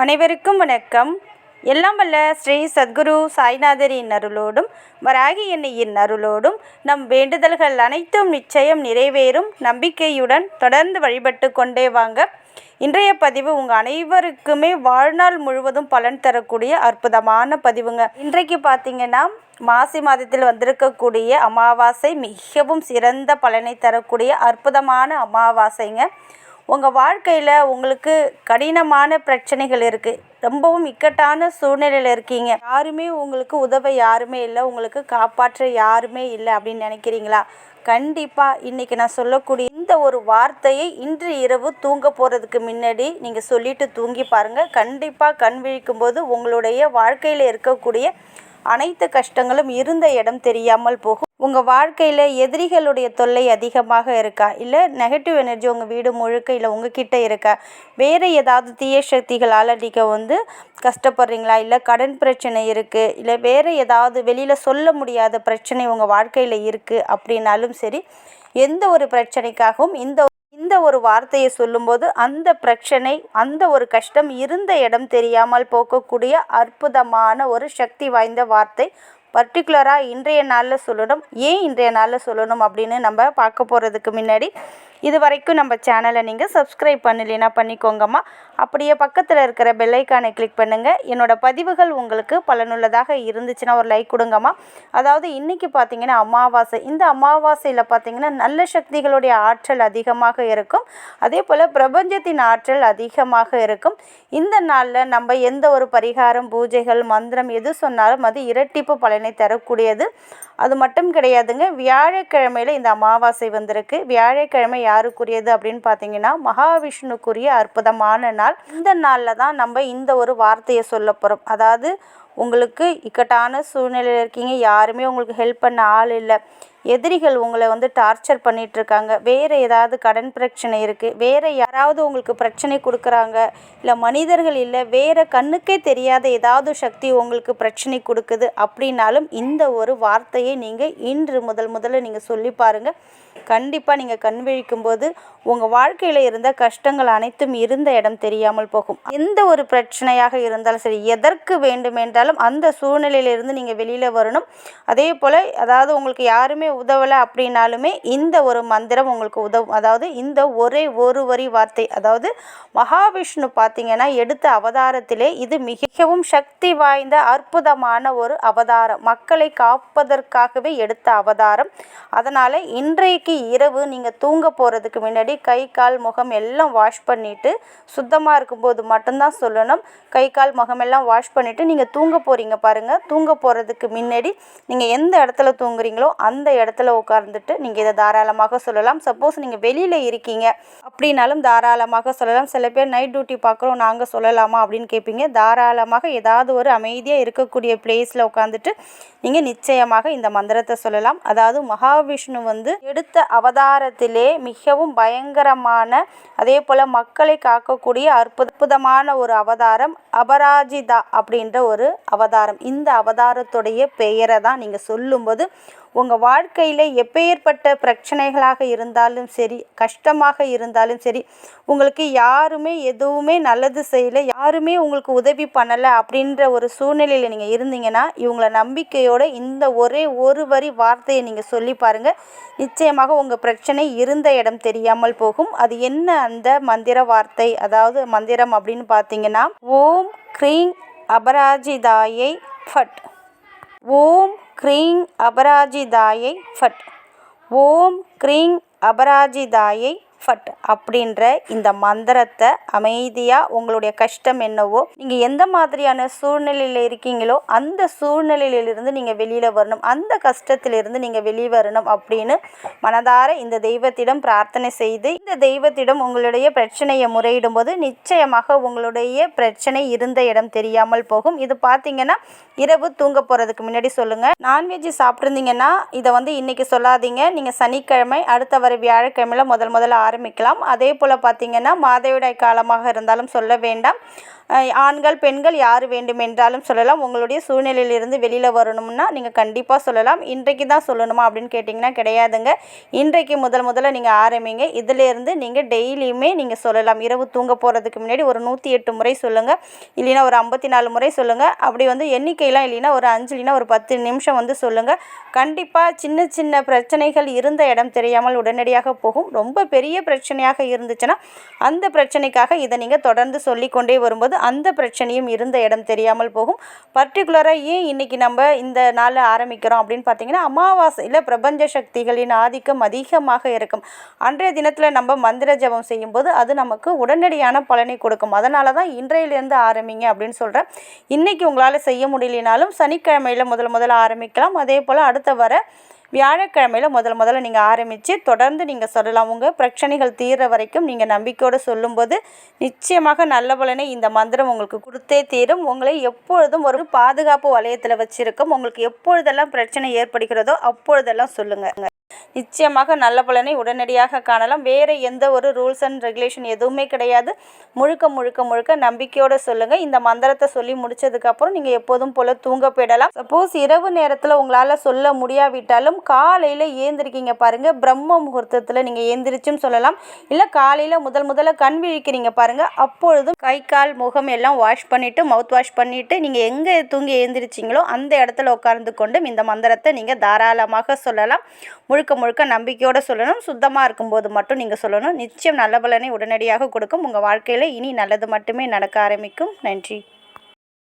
அனைவருக்கும் வணக்கம். எல்லாம் வல்ல ஸ்ரீ சத்குரு சாய்நாதரின் அருளோடும் வராகி எண்ணெயின் அருளோடும் நம் வேண்டுதல்கள் அனைத்தும் நிச்சயம் நிறைவேறும். நம்பிக்கையுடன் தொடர்ந்து வழிபட்டு கொண்டே வாங்க. இன்றைய பதிவு உங்கள் அனைவருக்குமே வாழ்நாள் முழுவதும் பலன் தரக்கூடிய அற்புதமான பதிவுங்க. இன்றைக்கு பார்த்தீங்கன்னா மாசி மாதத்தில் வந்திருக்கக்கூடிய அமாவாசை மிகவும் சிறந்த பலனை தரக்கூடிய அற்புதமான அமாவாசைங்க. உங்கள் வாழ்க்கையில் உங்களுக்கு கடினமான பிரச்சனைகள் இருக்குது ரொம்பவும் இக்கட்டான சூழ்நிலையில் இருக்கீங்க. யாருமே உங்களுக்கு உதவ யாருமே இல்லை. உங்களுக்கு காப்பாற்ற யாருமே இல்லை அப்படின்னு நினைக்கிறீங்களா? கண்டிப்பாக இன்றைக்கி நான் சொல்லக்கூடிய இந்த ஒரு வார்த்தையை இன்று இரவு தூங்க போகிறதுக்கு முன்னாடி நீங்கள் சொல்லிட்டு தூங்கி பாருங்கள் கண்டிப்பாக கண் விழிக்கும் போது உங்களுடைய வாழ்க்கையில் இருக்கக்கூடிய அனைத்து கஷ்டங்களும் இருந்த இடம் தெரியாமல் போகும். உங்கள் வாழ்க்கையில் எதிரிகளுடைய தொல்லை அதிகமாக இருக்கா? இல்லை நெகட்டிவ் எனர்ஜி உங்கள் வீடு முழுக்க இல்லை உங்ககிட்ட இருக்கா? வேறு ஏதாவது தீய சக்திகளால் நீங்கள் வந்து கஷ்டப்படுறீங்களா? இல்லை கடன் பிரச்சனை இருக்குது இல்லை வேறு ஏதாவது வெளியில் சொல்ல முடியாத பிரச்சனை உங்கள் வாழ்க்கையில் இருக்குது அப்படின்னாலும் சரி எந்த ஒரு பிரச்சனைக்காகவும் இந்த இந்த ஒரு வார்த்தையை சொல்லும்போது அந்த பிரச்சனை அந்த ஒரு கஷ்டம் இருந்த இடம் தெரியாமல் போக்கக்கூடிய அற்புதமான ஒரு சக்தி வாய்ந்த வார்த்தை. பர்டிகுலராக இன்றைய நாளில் சொல்லணும். ஏன் இன்றைய நாளில் சொல்லணும் அப்படின்னு நம்ம பார்க்க போகிறதுக்கு முன்னாடி இது வரைக்கும் நம்ம சேனலை நீங்கள் சப்ஸ்கிரைப் பண்ணலைன்னா பண்ணிக்கோங்கம்மா. அப்படியே பக்கத்தில் இருக்கிற பெல்லைக்கானை கிளிக் பண்ணுங்கள் என்னோடய பதிவுகள் உங்களுக்கு பலனுள்ளதாக இருந்துச்சுன்னா ஒரு லைக் கொடுங்கம்மா. அதாவது இன்றைக்கி பார்த்தீங்கன்னா அமாவாசை. இந்த அமாவாசையில் பார்த்தீங்கன்னா நல்ல சக்திகளுடைய ஆற்றல் அதிகமாக இருக்கும். அதே போல் பிரபஞ்சத்தின் ஆற்றல் அதிகமாக இருக்கும். இந்த நாளில் நம்ம எந்த ஒரு பரிகாரம் பூஜைகள் மந்திரம் எது சொன்னாலும் அது இரட்டிப்பு பலனை தரக்கூடியது. அது மட்டும் கிடையாதுங்க. வியாழக்கிழமையில் இந்த அமாவாசை வந்திருக்கு. வியாழக்கிழமை யாருக்குரியது அப்படின்னு பார்த்தீங்கன்னா மகாவிஷ்ணுக்குரிய அற்புதமான நாள். இந்த நாளில் தான் நம்ம இந்த ஒரு வார்த்தையை சொல்ல போகிறோம் அதாவது உங்களுக்கு இக்கட்டான சூழ்நிலையில் இருக்கீங்க. யாருமே உங்களுக்கு ஹெல்ப் பண்ண ஆள் இல்லை. எதிரிகள் உங்களை வந்து டார்ச்சர் பண்ணிகிட்ருக்காங்க வேறு ஏதாவது கடன் பிரச்சனை இருக்குது வேறு யாராவது உங்களுக்கு பிரச்சனை கொடுக்குறாங்க. இல்லை மனிதர்கள் இல்லை. வேறு கண்ணுக்கே தெரியாத ஏதாவது சக்தி உங்களுக்கு பிரச்சனை கொடுக்குது அப்படின்னாலும் இந்த ஒரு வார்த்தையை நீங்கள் இன்று முதல் முதல்ல நீங்கள் சொல்லி பாருங்கள் கண்டிப்பாக நீங்கள் கண் விழிக்கும் போது உங்கள் வாழ்க்கையில் இருந்த கஷ்டங்கள் அனைத்தும் இருந்த இடம் தெரியாமல் போகும். எந்த ஒரு பிரச்சனையாக இருந்தாலும் சரி எதற்கு வேண்டுமென்றால் இருந்தாலும் அந்த சூழ்நிலையிலிருந்து நீங்கள் வெளியில் வரணும். அதே போல் அதாவது உங்களுக்கு யாருமே உதவலை அப்படின்னாலுமே இந்த ஒரு மந்திரம் உங்களுக்கு உதவும் அதாவது இந்த ஒரே ஒரு வரி வார்த்தை அதாவது மகாவிஷ்ணு பார்த்தீங்கன்னா எடுத்த அவதாரத்திலே இது மிகவும் சக்தி வாய்ந்த அற்புதமான ஒரு அவதாரம். மக்களை காப்பதற்காகவே எடுத்த அவதாரம். அதனால் இன்றைக்கு இரவு நீங்கள் தூங்க போகிறதுக்கு முன்னாடி கை கால் முகம் எல்லாம் வாஷ் பண்ணிவிட்டு சுத்தமாக இருக்கும்போது மட்டும்தான் சொல்லணும். கை கால் முகம் எல்லாம் வாஷ் பண்ணிவிட்டு நீங்கள் தூங்க போகிறீங்க பாருங்கள் தூங்க போகிறதுக்கு முன்னாடி நீங்கள் எந்த இடத்துல தூங்குறீங்களோ அந்த இடத்துல உட்கார்ந்துட்டு நீங்கள் இதை தாராளமாக சொல்லலாம். சப்போஸ் நீங்கள் வெளியில் இருக்கீங்க அப்படின்னாலும் தாராளமாக சொல்லலாம். சில பேர் நைட் டியூட்டி பார்க்குறோம் நாங்கள் சொல்லலாமா அப்படின்னு கேட்பீங்க. தாராளமாக ஏதாவது ஒரு அமைதியாக இருக்கக்கூடிய பிளேஸில் உட்காந்துட்டு நீங்கள் நிச்சயமாக இந்த மந்திரத்தை சொல்லலாம். அதாவது மகாவிஷ்ணு வந்து எடுத்த அவதாரத்திலே மிகவும் பயங்கரமான அதே போல் மக்களை காக்கக்கூடிய அற்புதமான ஒரு அவதாரம் அபராஜிதா அப்படின்ற ஒரு அவதாரம். இந்த அவதாரத்துடைய பெயரை தான் நீங்கள் சொல்லும்போது உங்கள் வாழ்க்கையில் எப்பேற்பட்ட பிரச்சனைகளாக இருந்தாலும் சரி கஷ்டமாக இருந்தாலும் சரி உங்களுக்கு யாருமே எதுவுமே நல்லது செய்யலை யாருமே உங்களுக்கு உதவி பண்ணலை அப்படின்ற ஒரு சூழ்நிலையில் நீங்கள் இருந்தீங்கன்னா இவங்களை நம்பிக்கையோடு இந்த ஒரே ஒரு வரி வார்த்தையை நீங்கள் சொல்லி பாருங்கள் நிச்சயமாக உங்கள் பிரச்சனை இருந்த இடம் தெரியாமல் போகும். அது என்ன அந்த மந்திர வார்த்தை? அதாவது மந்திரம் அப்படின்னு பார்த்தீங்கன்னா ஓம் க்ரீங் அபராஜிதாயை ஃபட். ஓம் க்ரீங் அபராஜிதாயை ஃபட். ஓம் க்ரீங் அபராஜிதாயை ஃபட் அப்படின்ற இந்த மந்திரத்தை அமைதியாக உங்களுடைய கஷ்டம் என்னவோ நீங்கள் எந்த மாதிரியான சூழ்நிலையில் இருக்கீங்களோ அந்த சூழ்நிலையிலிருந்து நீங்கள் வெளியில் வரணும் அந்த கஷ்டத்திலிருந்து நீங்கள் வெளியே வரணும் அப்படின்னு மனதார இந்த தெய்வத்திடம் பிரார்த்தனை செய்து இந்த தெய்வத்திடம் உங்களுடைய பிரச்சனையை முறையிடும் போது நிச்சயமாக உங்களுடைய பிரச்சனை இருந்த இடம் தெரியாமல் போகும். இது பார்த்தீங்கன்னா இரவு தூங்க போகிறதுக்கு முன்னாடி சொல்லுங்கள் நான்வெஜ் சாப்பிட்ருந்தீங்கன்னா இதை வந்து இன்றைக்கி சொல்லாதீங்க. நீங்கள் சனிக்கிழமை அடுத்த வர வியாழக்கிழமையில் முதல் முதல்ல ஆரம்பிக்கலாம். அதே போல் பார்த்திங்கன்னா மாதவிடாய் காலமாக இருந்தாலும் சொல்ல வேண்டாம். ஆண்கள் பெண்கள் யார் வேண்டுமென்றாலும் சொல்லலாம். உங்களுடைய சூழ்நிலையிலிருந்து வெளியில் வரணும்னா நீங்கள் கண்டிப்பாக சொல்லலாம். இன்றைக்கு தான் சொல்லணுமா அப்படின்னு கேட்டிங்கன்னா கிடையாதுங்க. இன்றைக்கு முதல் முதல்ல நீங்கள் ஆரம்பிங்க. இதிலேருந்து நீங்கள் டெய்லியுமே நீங்கள் சொல்லலாம். இரவு தூங்க போகிறதுக்கு முன்னாடி ஒரு நூற்றி எட்டு முறை சொல்லுங்கள் இல்லைன்னா ஒரு ஐம்பத்தி நாலு முறை சொல்லுங்கள் அப்படி வந்து எண்ணிக்கையெல்லாம் இல்லைன்னா ஒரு அஞ்சு இல்லைன்னா ஒரு பத்து நிமிஷம் வந்து சொல்லுங்கள் கண்டிப்பாக சின்ன சின்ன பிரச்சனைகள் இருந்த இடம் தெரியாமல் உடனடியாக போகும். ரொம்ப பெரிய பிரச்சனையாக இருந்துச்சுன்னா அந்த பிரச்சனைக்காக இதை நீங்கள் தொடர்ந்து சொல்லிக்கொண்டே வரும்போது அந்த பிரச்சனையும் இருந்த இடம் தெரியாமல் போகும். பர்டிகுலராக ஏன் இன்றைக்கி நம்ம இந்த நாளில் ஆரம்பிக்கிறோம் அப்படின்னு பார்த்தீங்கன்னா அமாவாசையில் பிரபஞ்ச சக்திகளின் ஆதிக்கம் அதிகமாக இருக்கும். அன்றைய தினத்தில் நம்ம மந்திர ஜபம் செய்யும்போது அது நமக்கு உடனடியான பலனை கொடுக்கும். அதனால தான் இன்றையிலேருந்து ஆரம்பிங்க அப்படின்னு சொல்கிறேன் இன்றைக்கி உங்களால் செய்ய முடியலனாலும் சனிக்கிழமையில் முதல் முதல்ல ஆரம்பிக்கலாம். அதே போல் அடுத்த வர வியாழக்கிழமையில் முதல் முதல்ல நீங்கள் ஆரம்பித்து தொடர்ந்து நீங்கள் சொல்லலாம். உங்கள் பிரச்சனைகள் தீர்ற வரைக்கும் நீங்கள் நம்பிக்கையோடு சொல்லும்போது நிச்சயமாக நல்ல பலனை இந்த மந்திரம் உங்களுக்கு கொடுத்தே தீரும். உங்களை எப்பொழுதும் ஒரு பாதுகாப்பு வளையத்தில் வச்சுருக்கும். உங்களுக்கு எப்பொழுதெல்லாம் பிரச்சனை ஏற்படுகிறதோ அப்பொழுதெல்லாம் சொல்லுங்கள் நிச்சயமாக நல்ல பலனை உடனடியாக காணலாம். வேறு எந்த ஒரு ரூல்ஸ் அண்ட் ரெகுலேஷன் எதுவுமே கிடையாது. முழுக்க முழுக்க முழுக்க நம்பிக்கையோடு சொல்லுங்கள் இந்த மந்திரத்தை சொல்லி முடித்ததுக்கப்புறம் நீங்கள் எப்போதும் போல் தூங்க போயிடலாம். சப்போஸ் இரவு நேரத்தில் உங்களால் சொல்ல முடியாவிட்டாலும் காலையில் ஏந்திருக்கீங்க பாருங்கள் பிரம்ம முகூர்த்தத்தில் நீங்கள் ஏந்திரிச்சும் சொல்லலாம். இல்லை காலையில் முதல் முதல்ல கண் விழிக்கிறீங்க பாருங்கள் அப்பொழுதும் கை கால் முகம் எல்லாம் வாஷ் பண்ணிவிட்டு மவுத் வாஷ் பண்ணிவிட்டு நீங்கள் எங்கே தூங்கி ஏந்திரிச்சிங்களோ அந்த இடத்துல உட்கார்ந்து கொண்டும் இந்த மந்திரத்தை நீங்கள் தாராளமாக சொல்லலாம். முழுக்க முழுக்க முழுக்க நம்பிக்கையோடு சொல்லணும். சுத்தமாக இருக்கும்போது மட்டும் நீங்கள் சொல்லணும். நிச்சயம் நல்ல பலனை உடனடியாக கொடுக்கும். உங்கள் வாழ்க்கையில் இனி நல்லது மட்டுமே நடக்க ஆரம்பிக்கும். நன்றி.